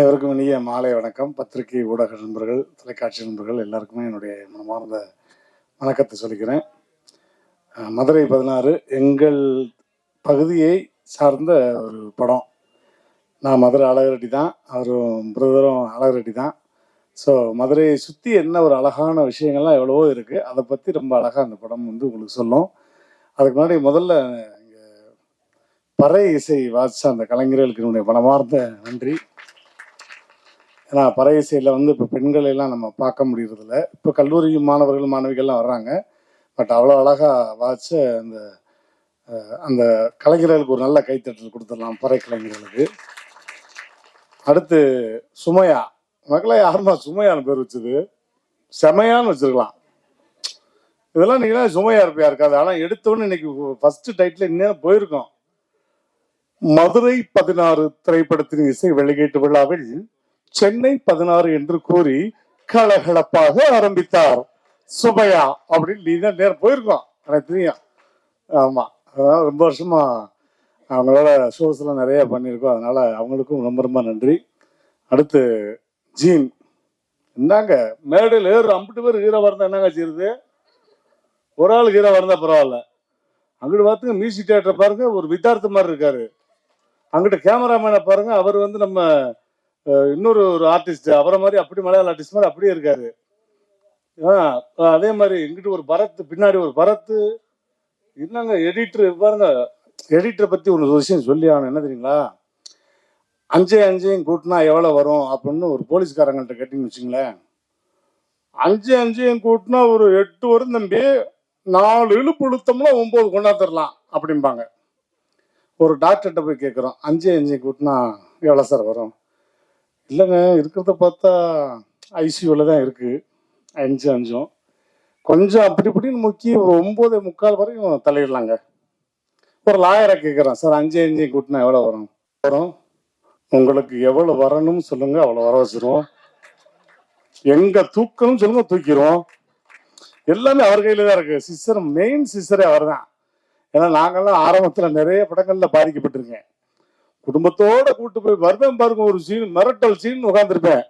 அனைவருக்கும் இனிய மாலை வணக்கம். பத்திரிகை ஊடக நண்பர்கள் தொலைக்காட்சி நண்பர்கள் எல்லாருக்குமே என்னுடைய மனமார்ந்த வணக்கத்தை சொல்லிக்கிறேன். மதுரை பதினாறு எங்கள் பகுதியை சார்ந்த ஒரு படம். நான் மதுரை அழகரெட்டி தான் அவரும் பிரதரும் அழகரெட்டி தான். ஸோ மதுரையை சுற்றி என்ன ஒரு அழகான விஷயங்கள்லாம் எவ்வளவோ இருக்குது அதை பற்றி ரொம்ப அழகாக அந்த படம் வந்து உங்களுக்கு சொல்லும். அதுக்கு முன்னாடி முதல்ல இங்கே பறை இசை வாசித்த அந்த கலைஞர்களுக்கு என்னுடைய மனமார்ந்த நன்றி. ஏன்னா பறை இசையில் வந்து இப்போ பெண்களை எல்லாம் நம்ம பார்க்க முடியறதில்ல. இப்போ கல்லூரி மாணவர்கள் மாணவிகள்லாம் வர்றாங்க. பட் அவ்வளோ அழகாக வாசிச்ச அந்த அந்த கலைஞர்களுக்கு ஒரு நல்ல கைத்தட்டல் கொடுத்துடலாம் பறை கலைஞர்களுக்கு. அடுத்து சுமையா. மக்களை யாருமா சுமையான்னு பேர் வச்சது? செமையான்னு வச்சிருக்கலாம். இதெல்லாம் நீங்களா சுமையா இருப்பியா இருக்காது. ஆனால் எடுத்தோன்னு இன்னைக்கு ஃபர்ஸ்ட் டைட்டில் இன்னும் போயிருக்கோம். மதுரை பதினாறு திரைப்படத்தின் இசை வெளியீட்டு விழாவில் சென்னை பதினாறு என்று கூறி கலகலப்பாக ஆரம்பித்தார். சுபையா அப்படின்னு நீ தான் நேரம் போயிருக்கோம். எனக்கு தெரியும். ஆமா. அதனால ரொம்ப வருஷமா அவங்களோட ஷோஸ் எல்லாம் நிறைய பண்ணியிருக்கோம். அதனால அவங்களுக்கும் ரொம்ப ரொம்ப நன்றி. அடுத்து ஜீன். என்னங்க மேடையில் ஏறு அம்பிட்டு பேர் ஹீரோ வரந்தா என்னங்க செய்யுது ஒரு ஆள் ஹீரோ வரந்தா பரவாயில்ல. அங்கிட்டு பார்த்துங்க மியூசிக் தியேட்டர் பாருங்க ஒரு வித்தார்த்த மாதிரி இருக்காரு. அங்கிட்ட கேமராமேனை பாருங்க அவர் வந்து நம்ம இன்னொரு ஒரு ஆர்டிஸ்ட் அவரை மாதிரி அப்படி மலையாள ஆர்டிஸ்ட் மாதிரி அப்படியே இருக்காரு. ஆ, அதே மாதிரி எங்கிட்ட ஒரு பரத் பின்னாடி ஒரு பரத்து என்னங்க எடிட்டர் பாருங்க எடிட்டரை பத்தி ஒரு விஷயம் சொல்லி ஆகணும். என்ன தெரியுங்களா? அஞ்சே அஞ்சையும் கூட்டினா எவ்வளோ வரும் அப்படின்னு ஒரு போலீஸ்காரங்கள்ட்ட கேட்டீங்கன்னு வச்சுங்களேன். அஞ்சு அஞ்சையும் கூட்டினா ஒரு எட்டு வரும் தம்பி நாலு இழுப்பு இழுத்தோம்னா ஒம்பது கொண்டாந்துடலாம் அப்படிம்பாங்க. ஒரு டாக்டர்கிட்ட போய் கேட்குறோம் அஞ்சு அஞ்சு கூட்டினா எவ்வளோ சார் வரும்? இல்லைங்க இருக்கிறத பார்த்தா ஐசியூவில் தான் இருக்குது அஞ்சு அஞ்சும். கொஞ்சம் அப்படி இப்படின்னு முக்கி ஒரு ஒம்பது முக்கால் வரைக்கும் தலையிடலாங்க ஒரு லாயரை கேட்குறேன் சார் அஞ்சு அஞ்சு கூட்டினா எவ்வளோ வரும்? வரும். உங்களுக்கு எவ்வளோ வரணும்னு சொல்லுங்கள் அவ்வளோ வர வச்சுருவோம். எங்கே தூக்கணும்னு சொல்லுங்கள் தூக்கிடுவோம் எல்லாமே அவர் கையில் தான் இருக்குது சிஸ்டர் மெயின் சிஸ்டரே அவர் தான் ஏன்னா நாங்கெல்லாம் ஆரம்பத்தில் நிறைய படங்களில் பாதிக்கப்பட்டிருக்கேன். குடும்பத்தோட கூட்டு போய் வருவேன் பாருங்க ஒரு சீன் மிரட்டல் சீன் உட்காந்துருப்பேன்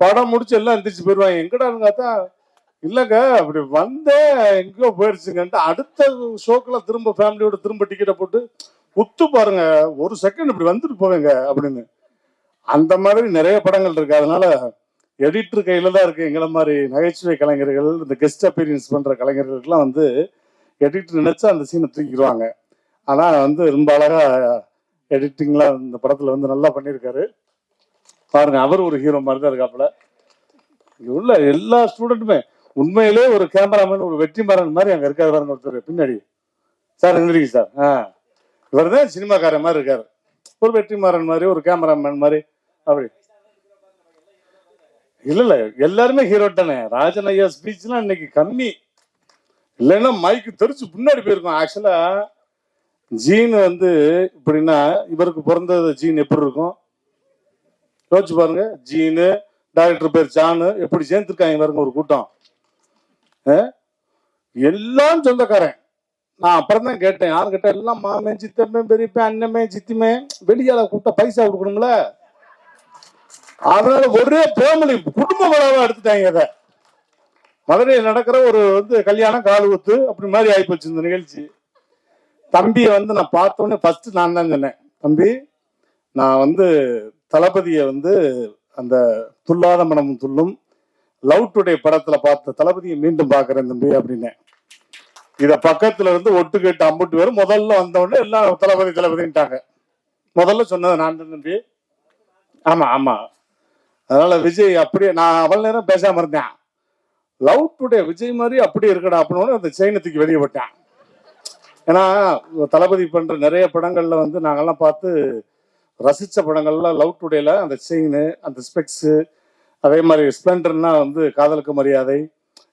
படம் முடிச்சு எல்லாம் எந்திரிச்சு போயிடுவாங்க. எங்கடான்னு பார்த்தா இல்லைங்க அப்படி வந்தேன் எங்கேயோ போயிடுச்சுங்கன்ட்டு அடுத்த ஷோக்கில் திரும்ப ஃபேமிலியோட திரும்ப டிக்கெட்டை போட்டு உத்து பாருங்க ஒரு செகண்ட் இப்படி வந்துட்டு போவேங்க அப்படின்னு. அந்த மாதிரி நிறைய படங்கள் இருக்கு. அதனால எடிட்டர் கையில தான் இருக்கு. எங்களை மாதிரி நகைச்சுவை கலைஞர்கள் இந்த கெஸ்ட் அப்பீரியன்ஸ் பண்ற கலைஞர்களுக்கெல்லாம் வந்து எடிட்டர் நினைச்சா அந்த சீனை தூக்கிடுவாங்க ஆனா வந்து ரொம்ப அழகா எடிட்டிங்லாம் இந்த படத்துல வந்து நல்லா பண்ணியிருக்காரு. பாருங்க அவர் ஒரு ஹீரோ மாதிரி தான் இருக்காப்புல. இங்க உள்ள எல்லா ஸ்டூடெண்ட்டுமே உண்மையிலே ஒரு கேமராமேன் ஒரு வெற்றிமாறன் மாதிரி அங்கே இருக்காரு பாருங்க ஒருத்தர் பின்னாடி. சார் இருந்திருக்கு சார். ஆ. இவர் தான் சினிமாக்காரன் மாதிரி இருக்காரு. ஒரு வெற்றிமாறன் மாதிரி ஒரு கேமராமேன் மாதிரி அப்படி. இல்ல இல்ல எல்லாருமே ஹீரோ தானே. ராஜன் ஐயா ஸ்பீச்லாம் இன்னைக்கு கம்மி. இல்லைன்னா மைக்கு தெரிச்சு முன்னாடி போயிருக்கோம். ஆக்சுவலா ஜீன் வந்து இப்படின்னா இவருக்கு பிறந்த ஜீன் எப்படி இருக்கும்? யோசிச்சு பாருங்க. ஜீனு டாக்டர் பேர் ஜானு எப்படி சேர்ந்துருக்காங்க பாருங்க ஒரு கூட்டம். எல்லாம் சொந்தக்காரன். நான் அப்புறம் தான் கேட்டேன். யாரு கிட்ட எல்லாம் மாமே சித்தமே பெரியப்பே அண்ணமே சித்திமே வெளியால கூட்ட பைசா கொடுக்கணும்ல? அதனால ஒரே ஃபேமிலி குடும்ப விழாவா எடுத்துட்டாங்க அதை மதுரையில் நடக்கிற ஒரு வந்து கல்யாணம் கால் ஊத்து அப்படி மாதிரி ஆகி போச்சு இந்த நிகழ்ச்சி. தம்பியை வந்து நான் பார்த்தோன்னே ஃபர்ஸ்ட் நான் தான் சொன்னேன் தம்பி நான் வந்து தளபதியை வந்து அந்த துல்லாத மனமும் துள்ளும் லவ் டுடே படத்துல பார்த்த தளபதியை மீண்டும் பார்க்குறேன் தம்பி அப்படின்னேன் இத பக்கத்துல இருந்து ஒட்டு கேட்டு அம்புட்டு பேரும் முதல்ல வந்தவொடனே எல்லாம் தளபதி தளபதின்ட்டாங்க. முதல்ல சொன்னது நான் தான் தம்பி. ஆமா ஆமா. அதனால விஜய் அப்படியே நான் அவள் நேரம் பேசாம இருந்தேன். லவ் டுடே விஜய் மாதிரி அப்படியே இருக்கடா அப்படின்னு அந்த சைனத்துக்கு வெளியே போட்டேன். ஏன்னா தளபதி பண்ற நிறைய படங்கள்ல வந்து நாங்கெல்லாம் பார்த்து ரசிச்ச படங்கள்லாம் லவ் டுடேல அந்த செயின் அந்த ஸ்பெக்ஸ் அதே மாதிரி ஸ்ப்ளெண்டர்னா வந்து காதலுக்கு மரியாதை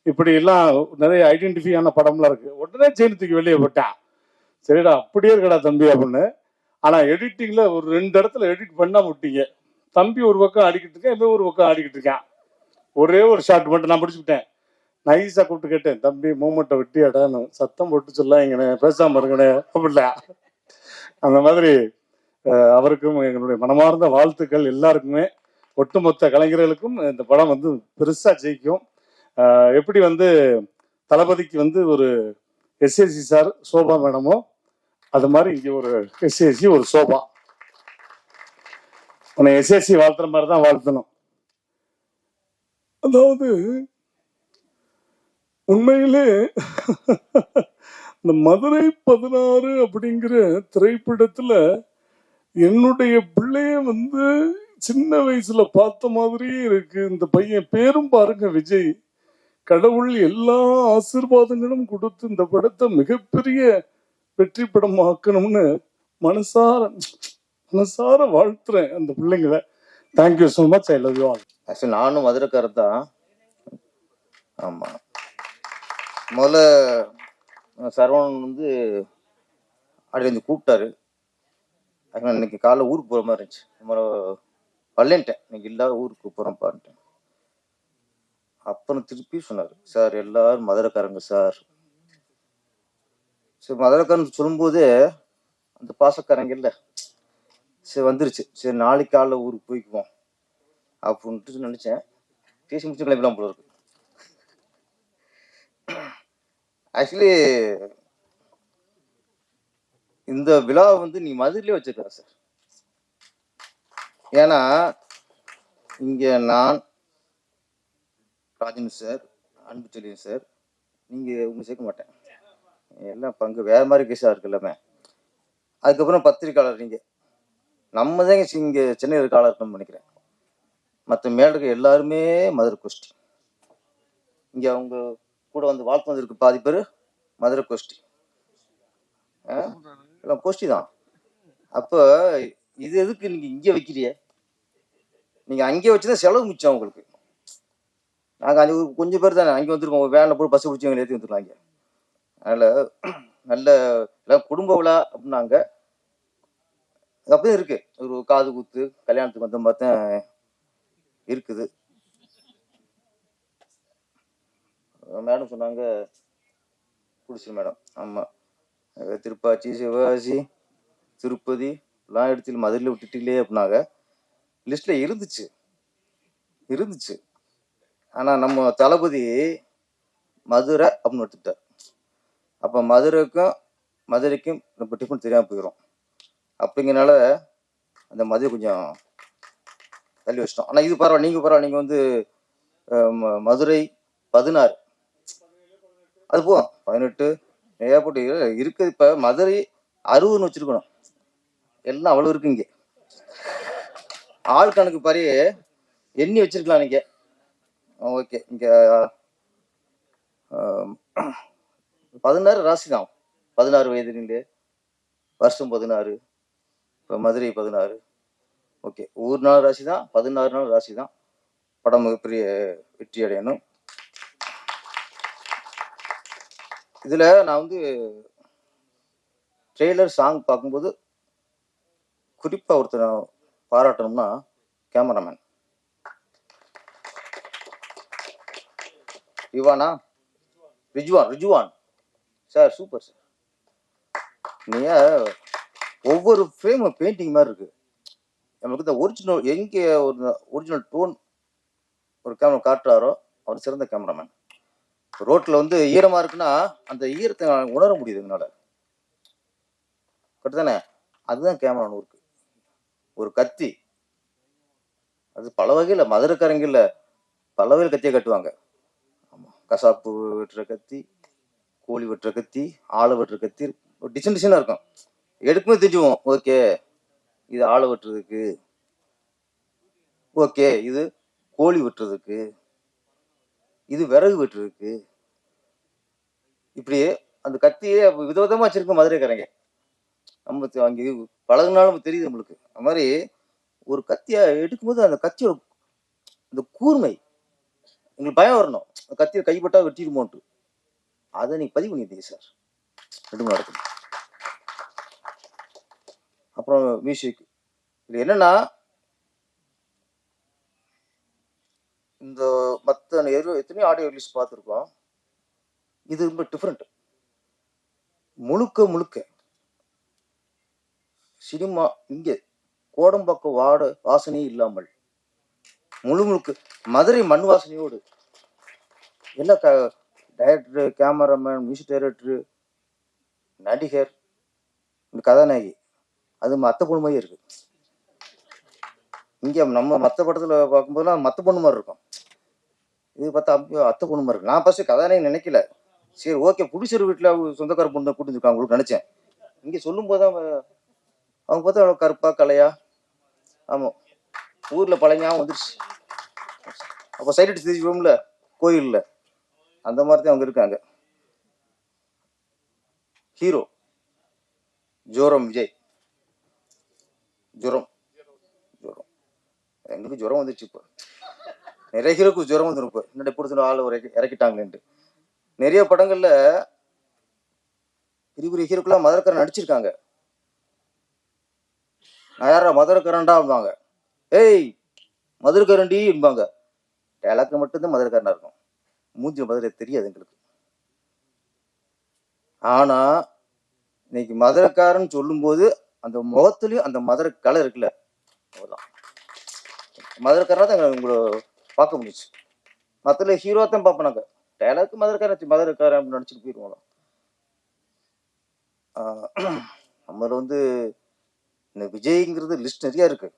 இப்படி எல்லாம் நிறைய ஐடென்டிஃபையான படம்லாம் இருக்கு. உடனே செயின் தூக்கி வெளியே போட்டான் சரிடா அப்படியே இருக்கடா தம்பி அப்படின்னு. ஆனா எடிட்டிங்ல ஒரு ரெண்டு இடத்துல எடிட் பண்ணா விட்டீங்க தம்பி ஒரு பக்கம் ஆடிக்கிட்டு இருக்கேன் இப்போ ஒரு பக்கம் ஆடிக்கிட்டு இருக்கான். ஒரே ஒரு ஷாட் மட்டும் நான் முடிச்சுக்கிட்டேன். நைஸா கூப்பிட்டு கேட்டேன் தம்பி மூமெண்ட்டை வெட்டியாடான்னு சத்தம் போட்டு சொல்லாங்கண்ணே பேசாம இருக்கணே அப்படில அந்த மாதிரி அவருக்கும் எங்களுடைய மனமார்ந்த வாழ்த்துக்கள் எல்லாருக்குமே. ஒட்டுமொத்த கலைஞர்களுக்கும் இந்த படம் வந்து பெருசா ஜெயிக்கும். எப்படி வந்து தளபதிக்கு வந்து ஒரு எஸ்ஏசி சார் சோபா மேடமோ அது மாதிரி இங்கே ஒரு எஸ்எஸ்சி ஒரு சோபா. உன்னை எஸ்எஸ்சி வாழ்த்துற மாதிரி தான் வாழ்த்தணும். அதாவது உண்மையிலே இந்த மதுரை பதினாறு அப்படிங்கிற திரைப்படத்துல என்னுடைய பிள்ளைய வந்து சின்ன வயசுல பார்த்த மாதிரியே இருக்கு. இந்த பையன் பேரும் பாருங்க விஜய். கடவுள் எல்லா ஆசீர்வாதங்களும் கொடுத்து இந்த படத்தை மிகப்பெரிய வெற்றி படமாக்கணும்னு மனசார மனசார வாழ்த்துறேன் அந்த பிள்ளைங்களை. Thank you so much I love you all actually நானும் மதுரைக்காரர் தான் ஆமாம் முதல்ல சரவணன் வந்து அப்படி கூப்பிட்டாரு. ஆக்சுவலாக இன்னைக்கு காலைல ஊருக்கு போகிற மாதிரி இருந்துச்சு. நம்ம பள்ளின்ட்டேன். இன்னைக்கு இல்லாத ஊருக்கு போகிறோம்ப்பான்ட்டேன் அப்புறம் திருப்பி சொன்னார் சார் எல்லாரும் மதுரைக்காரங்க சார். சரி மதுரைக்காரன் சொல்லும்போது அந்த பாசக்காரங்க இல்லை. சரி வந்துருச்சு. சரி நாளைக்கு காலைல ஊருக்கு போய்க்குவோம். அப்படின்ட்டு நினச்சேன். பேசி முடிச்சு கிளம்பிடலாம் போல இருக்கு. ஆக்சுவலி இந்த விழாவை வந்து நீ மதுரையிலே வச்சிருக்க சார் ஏன்னா இங்க நான் ராஜன் சார் அன்பு செல்லியன் சார் நீங்க உங்க சேர்க்க மாட்டேன். எல்லாம் பங்கு வேற மாதிரி கேஸா இருக்கு எல்லாமே அதுக்கப்புறம் பத்திரிக்கையாளர் நீங்க. நம்ம தான் இங்க சென்னையில் இருக்க இருக்கணும்னு நினைக்கிறேன். மற்ற மேல எல்லாருமே மதுரை கோஷ்டி இங்க அவங்க கூட வந்து வாழ்த்து வந்திருக்கு பாதி பேர். மதுரை கோஷ்டி. எல்லாம் கோஷ்டி தான். அப்போ இது எதுக்கு நீங்கள் இங்கே வைக்கிறிய நீங்கள் அங்கே வச்சுதான் செலவு மிச்சம் உங்களுக்கு. நாங்கள் அஞ்சு ஒரு கொஞ்சம் பேர் தானே அங்கே வந்துருக்கோம். வேனில் போய் பஸ் பிடிச்சி எங்களை ஏற்றி வந்துருக்கோம் அங்கே நல்ல எல்லாம் குடும்ப விழா அப்படின்னாங்க. அது அப்படியே இருக்கு. ஒரு காது குத்து கல்யாணத்துக்கு வந்த பார்த்தேன் இருக்குது. மேடம் சொன்னாங்க. பிடிச்சிரு மேடம். ஆமாம் திருப்பாச்சி சிவகாசி திருப்பதி எல்லாம் இடத்துல மதுரையில் விட்டுட்டீங்களே அப்படின்னாங்க. லிஸ்ட்டில் இருந்துச்சு. இருந்துச்சு. ஆனால் நம்ம தளபதி மதுரை அப்படின்னு எடுத்துட்டார் அப்போ மதுரைக்கும் மதுரைக்கும் நம்ம டிஃபன் தெரியாமல் போயிடும் அப்படிங்கிறனால அந்த மதுரை கொஞ்சம் தள்ளி வச்சிட்டோம். ஆனால் இது பரவாயில்ல. நீங்கள் பரவாயில்ல. நீங்கள் வந்து ம- மதுரை பதினாறு. அது போதும். பதினெட்டு ஏகப்பட்டு இருக்குது இப்போ மதுரை அறுபதுன்னு வச்சிருக்கணும். எல்லாம் அவ்வளோ இருக்கு இங்கே. ஆள் கணக்கு பாரு. எண்ணி வச்சிருக்கலாம் இங்கே ஓகே. இங்க பதினாறு ராசி தான் பதினாறு வயதுலேருந்து வருஷம் பதினாறு. இப்போ மதுரை பதினாறு. ஓகே. ஒரு நாள் ராசி தான் பதினாறு நாள் ராசி தான் படம் மிகப்பெரிய வெற்றி அடையணும். இதில் நான் வந்து ட்ரெய்லர் சாங் பார்க்கும்போது குறிப்பாக ஒருத்தர் பாராட்டணும்னா cameraman Ivana Rizwan Rizwan. Sir super sir நீங்கள் ஒவ்வொரு ஃப்ரேமும் பெயிண்டிங் மாதிரி இருக்குது நமக்கு இந்த ஒரிஜினல் எங்கே ஒரு ஒரிஜினல் டோன் ஒரு கேமரா காட்டுறாரோ அவர் சிறந்த கேமராமேன் ரோட்டில் வந்து ஈரமாக இருக்குன்னா அந்த ஈரத்தை உணர முடியுது என்னால். கரெக்ட் தானே? அதுதான் கேமரா நூறுக்கு. ஒரு கத்தி. அது பல வகையில் மதுரைக்காரங்க பல வகையில் கத்தியை கட்டுவாங்க. ஆமாம் கசாப்பு வெட்டுற கத்தி கோழி வெட்டுற கத்தி ஆளை வெட்டுற கத்தி ஒரு டிசைன் டிசைனாக இருக்கும். எடுக்கும்போது தெரிஞ்சுவோம் ஓகே இது ஆளை வெட்டுறதுக்கு ஓகே இது கோழி வெட்டுறதுக்கு இது விறகு வெட்டுறதுக்கு இப்படி அந்த கத்தியே விதவிதமா வச்சிருக்கோம் மதுரைக்காரங்க. நம்ம அங்கே அங்க பழகுனாலும் தெரியுது நம்மளுக்கு. அது மாதிரி ஒரு கத்தியை எடுக்கும்போது அந்த கத்தியோட அந்த கூர்மை உங்களுக்கு பயம் வரணும். அந்த கத்தியை கைப்பட்டா வெட்டிடுமோன்ட்டு. அதை நீங்கள் பதிவு பண்ணிட்டீங்க சார். ரெண்டு மணி நடக்குது அப்புறம் மியூசிக் இது என்னன்னா இந்த மற்ற எத்தனையோ ஆடியோ ரிலீஸ் பார்த்துருக்கோம். இது ரொம்ப டிஃப்ரெண்ட் முழுக்க முழுக்க சினிமா இங்கே கோடம்பாக்கம் வாட வாசனையே இல்லாமல் முழு முழுக்க மதுரை மண் வாசனையோடு எல்லா க டைரக்டரு கேமராமேன் மியூசிக் டைரக்டரு நடிகர் இந்த கதாநாயகி அது மற்ற பொண்ணு மாதிரி இருக்கு. இங்கே நம்ம மற்ற படத்தில் பார்க்கும்போதெல்லாம் மற்ற பொண்ணு மாதிரி இருக்கும். இது பார்த்தா அப்போ அத்தை பொண்ணு மாதிரி இருக்கு. நான் ஃபஸ்ட்டு கதாநாயகி நினைக்கல. சரி ஓகே புடிச்சர் வீட்டில் சொந்தக்கார பொண்ணு கூட்டிருக்காங்க உங்களுக்கு நினச்சேன். இங்கே சொல்லும்போது தான் அவங்க பார்த்தா அவ்வளோ கருப்பா கலையா? ஆமாம் ஊரில் பழங்காவும் வந்துருச்சு. அப்போ சைடு அடிச்சு தெரிஞ்சுக்கோம்ல கோயிலில். அந்த மாதிரி தான் அவங்க இருக்காங்க. ஹீரோ ஜோரம் விஜய். ஜுரம். ஜுரம். எங்களுக்கு ஜுரம் வந்துச்சு இப்போ. நிறைய ஹீரோக்கு ஜுரம் வந்துடும் இப்போ. என்னடா ஆள் ஒரு இறக்கி- நிறைய படங்கள்ல பெரிய பெரிய ஹீரோக்கெல்லாம் மதுரக்காரன் நடிச்சிருக்காங்க. நான் யாரா மதுரக்காரன்டா அப்படிம்பாங்க ஏய் மதுரக்காரன்டி என்பாங்க டேலாக்கு மட்டும்தான் மதுரக்காரனா இருக்கும். மூஞ்சி மதுரை தெரியாது எங்களுக்கு. ஆனா இன்னைக்கு மதுரக்காரன் சொல்லும்போது அந்த முகத்துலயும் அந்த மதுரை கலை இருக்குல்ல. அவ்வளவுதான். மதுரக்காரனா தான் உங்களை பார்க்க முடிஞ்சுச்சு. மற்ற ஹீரோ தான் பார்ப்போம் டேலாக்கு மதுரக்காரன் மதுரக்காரன் அப்படின்னு நினச்சிட்டு போயிடுவோம் நம்மள வந்து இந்த விஜய்ங்கிறது லிஸ்ட் நிறையா இருக்கு.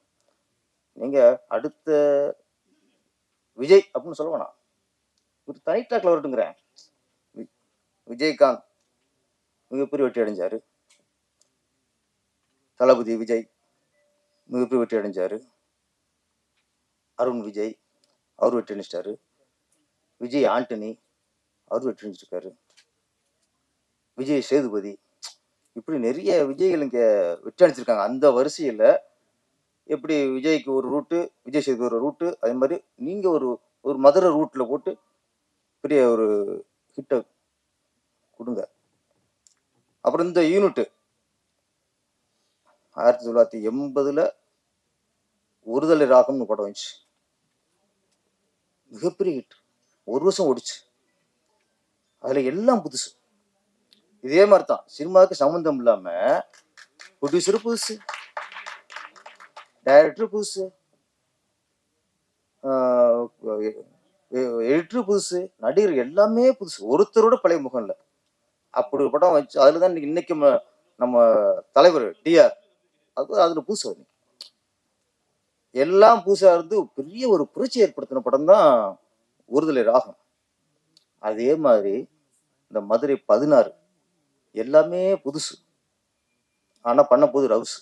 நீங்க அடுத்த விஜய் அப்படின்னு சொல்ல வேணாம். ஒரு தனி ட்ராக்ல வரட்டுங்கிறேன். வி- விஜயகாந்த் மிகப்பெரிய வெற்றி அடைஞ்சாரு. தளபதி விஜய் மிகப்பெரிய வெற்றி அடைஞ்சாரு. அருண் விஜய் அவர் வெற்றி அடைஞ்சிட்டாரு. விஜய் ஆண்டனி அவர் வெற்றி அடைஞ்சிருக்காரு விஜய் சேதுபதி. இப்படி நிறைய விஜய்கள் இங்கே வெற்றி அடிச்சிருக்காங்க அந்த வரிசையில் எப்படி விஜய்க்கு ஒரு ரூட்டு விஜய் சேதுபதி ஒரு ரூட்டு அதே மாதிரி நீங்கள் ஒரு ஒரு மதுரை ரூட்டில் போட்டு பெரிய ஒரு ஹிட்டை கொடுங்க. அப்புறம் இந்த யூனிட்டு ஆயிரத்தி தொள்ளாயிரத்தி எண்பதில் ஒருதலை ராகம்னு படம் வந்துச்சு. மிகப்பெரிய ஹிட் ஒரு வருஷம் ஓடிச்சு. அதில் எல்லாம் புதுசு. இதே மாதிரி தான் சினிமாவுக்கு சம்மந்தம் இல்லாம ப்ரொடியூசரும் புதுசு டைரக்டர் புதுசு எடிட்டர் புதுசு நடிகர் எல்லாமே புதுசு. ஒருத்தரோட பழைய முகம் இல்லை. அப்படி ஒரு படம் வச்சு அதில் தான் இன்னைக்கு நம்ம- நம்ம தலைவர் டிஆர் அது அதில் புதுசு வந்து எல்லாம் புதுசாக இருந்து பெரிய ஒரு புரட்சி ஏற்படுத்தின படம் தான் ஒருதலை ராகம். அதே மாதிரி இந்த மதுரை பதினாறு எல்லாமே புதுசு. ஆனால் பண்ண போது ரவுஸ்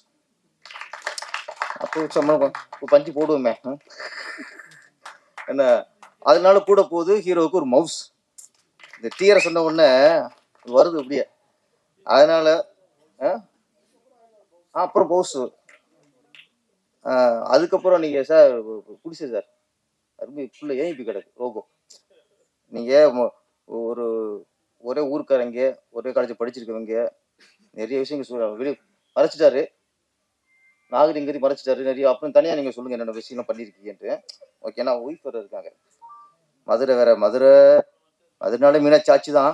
அப்போ சம்பளம் பஞ்சு போடுவோமே. என்ன? அதனால கூட போகுது ஹீரோவுக்கு ஒரு மவுஸ். இந்த டீயரை சொன்ன உடனே வருது அப்படியே. அதனால அப்புறம் மவுஸ் அதுக்கப்புறம் நீங்கள் சார் குடிசை சார். அருமை ஃபுல்லாக ஏன் இப்படி கிடக்கு ரோபோ நீங்கள் ஒரு ஒரே ஊருக்காரங்க ஒரே காலேஜ் படிச்சிருக்கவங்க நிறைய விஷயங்கள் சொல்ல வெளியே மறைச்சிட்டாரு. நாகரிகரி மறைச்சிட்டாரு நிறைய அப்புறம் தனியாக நீங்கள் சொல்லுங்கள் என்னென்ன விஷயம்லாம் பண்ணியிருக்கீங்கன்ட்டு ஓகே நான் ஒய்ஃப் வேறு இருக்காங்க. மதுரை வேற மதுரை மதுரைனாலே மீனாட்சி ஆட்சி தான்.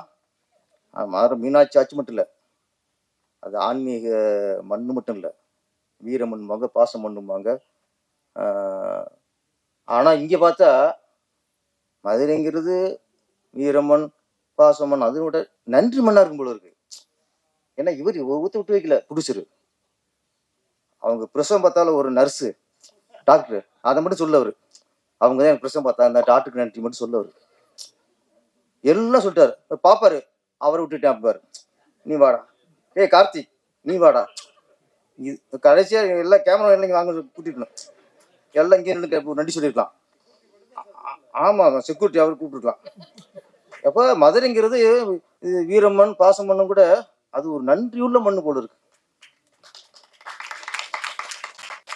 மதுரை மீனாட்சி ஆட்சி மட்டும் இல்லை. அது ஆன்மீக மண் மட்டும் இல்லை. வீரமண்ணுவாங்க பாச மண்ணுவாங்க ஆனால் இங்கே பார்த்தா மதுரைங்கிறது வீரம்மன் பாசமன் அதை விட நன்றி மண்ணா இருக்கும் போல இருக்கு. ஏன்னா இவர் ஊத்து விட்டு வைக்கல புடிச்சிரு. அவங்க பிரசவம் பார்த்தாலும் ஒரு நர்ஸு டாக்டர் அதை மட்டும் சொல்ல அவரு அவங்க தான் எனக்கு பிரசவம் பார்த்தா அந்த டாக்டருக்கு நன்றி மட்டும் சொல்ல அவரு எல்லாம் சொல்லிட்டாரு. பாப்பாரு அவரை விட்டுட்டேன் பாரு நீ வாடா. ஏய் கார்த்திக் நீ வாடா. இது கடைசியா எல்லாம் கேமரா எல்லாம் வாங்க கூட்டிருக்கணும். எல்லாம் இங்கே நன்றி சொல்லியிருக்கலாம். ஆமா செக்யூரிட்டி அவர் கூப்பிட்டுருக்கலாம். அப்ப மதுரைங்கிறது வீரம்மன் பாசம் மண்ணும் கூட அது ஒரு நன்றியுள்ள மண்ணு போல இருக்கு.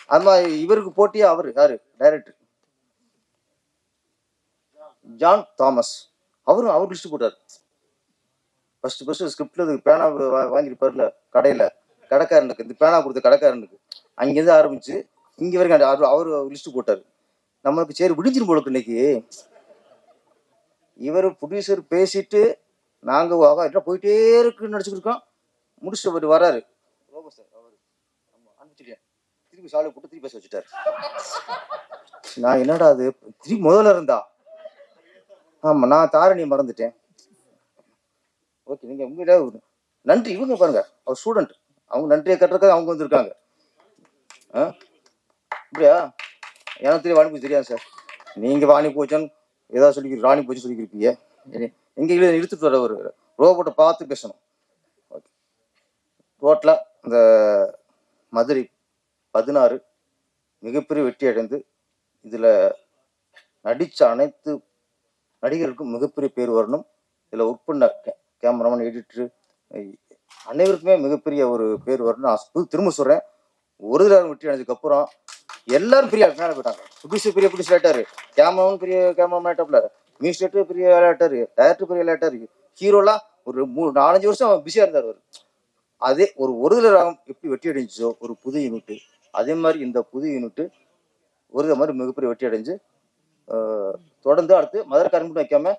ஆமா இவருக்கு போட்டியா அவரு? யாரு? டைரக்டர் ஜான் தாமஸ் அவரும் அவர் லிஸ்ட் போட்டார். ஃபர்ஸ்ட் ஃபர்ஸ்ட் ஸ்கிரிப்ட்ல பேனா வா- வாங்கியிருப்பார்ல கடையில. கடைக்காரனுக்கு. இந்த பேனா கொடுத்த கடைக்காரனுக்கு. அங்கேருந்து ஆரம்பிச்சு இங்க வரைக்கும் அவர் லிஸ்ட் போட்டாரு. நம்மளுக்கு சரி விடிஞ்சிரும் போலுக்கு இன்னைக்கு. இவர் ப்ரொடியூசர் பேசிட்டு நாங்க வா- போயிட்டே இருக்குன்னு நினச்சிட்டு இருக்கோம். முடிச்சுட்டு அவர் வராரு. ரோபோ சார் அவர் ஆமாம் அனுப்பிச்சிட்டேன். திரும்பி திருப்பி சாலை போட்டு திருப்பி பேச வச்சுட்டாரு. நான் என்னடா அது? திருப்பி முதல்ல இருந்தா? ஆமா நான் தாரணி மறந்துட்டேன். ஓகே நீங்க உண்மையில நன்றி. இவங்க பாருங்க அவர் ஸ்டூடெண்ட் அவங்க நன்றியை கட்டுறதுக்கு அவங்க வந்திருக்காங்க. ஆ? அப்படியா? எனக்கு தெரியும் வாணி பூச்சி தெரியாது சார். நீங்க வாணி பூச்சன் ஏதாவது சொல்லி ராணி பூச்சி சொல்லியிருப்பீங்க எங்க இழுத்து இழுத்துட்டு வர ஒரு ரோபோட்டை பார்த்து பேசணும். ஓகே டோட்டலா இந்த மதுரை பதினாறு மிகப்பெரிய வெற்றி அடைந்து இதுல நடிச்ச அனைத்து நடிகர்களுக்கும் மிகப்பெரிய பேர் வரணும். இதுல ஒர்க் பண்ண கேமராமேன் எடிட்டர் அனைவருக்குமே மிகப்பெரிய ஒரு பேர் வரணும் நான் திரும்ப சொல்றேன். ஒரு தடவை வெற்றி அடைஞ்சதுக்கு அப்புறம் எல்லாரும் பெரிய மேலே போயிட்டாங்க. புதுசு பெரிய புதுசு லேட்டாரு கேமராவும் பெரிய கேமராமேன் லேட்டப்ல மியூசிக் பெரிய விளையாட்டாரு. டேரக்டர் பெரிய விளையாட்டாரு. ஹீரோலாம் ஒரு மூணு நாலஞ்சு வருஷம் பிஸியா இருந்தார் அவர். அதே ஒரு ஒரு தடவை ராகம் எப்படி வெற்றி அடைஞ்சிச்சோ ஒரு புது யூனிட் அதே மாதிரி இந்த புது யூனிட் ஒரு தடவை மாதிரி மிகப்பெரிய வெற்றி அடைஞ்சு தொடர்ந்து அடுத்து மதுரைக்காரன் மட்டும் வைக்காம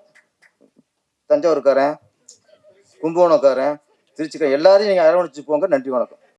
தஞ்சாவூர்காரன் கும்பகோணக்காரன் திருச்சிக்காரன் எல்லாரையும் நீங்கள் அரவணைச்சு போங்க. நன்றி வணக்கம்.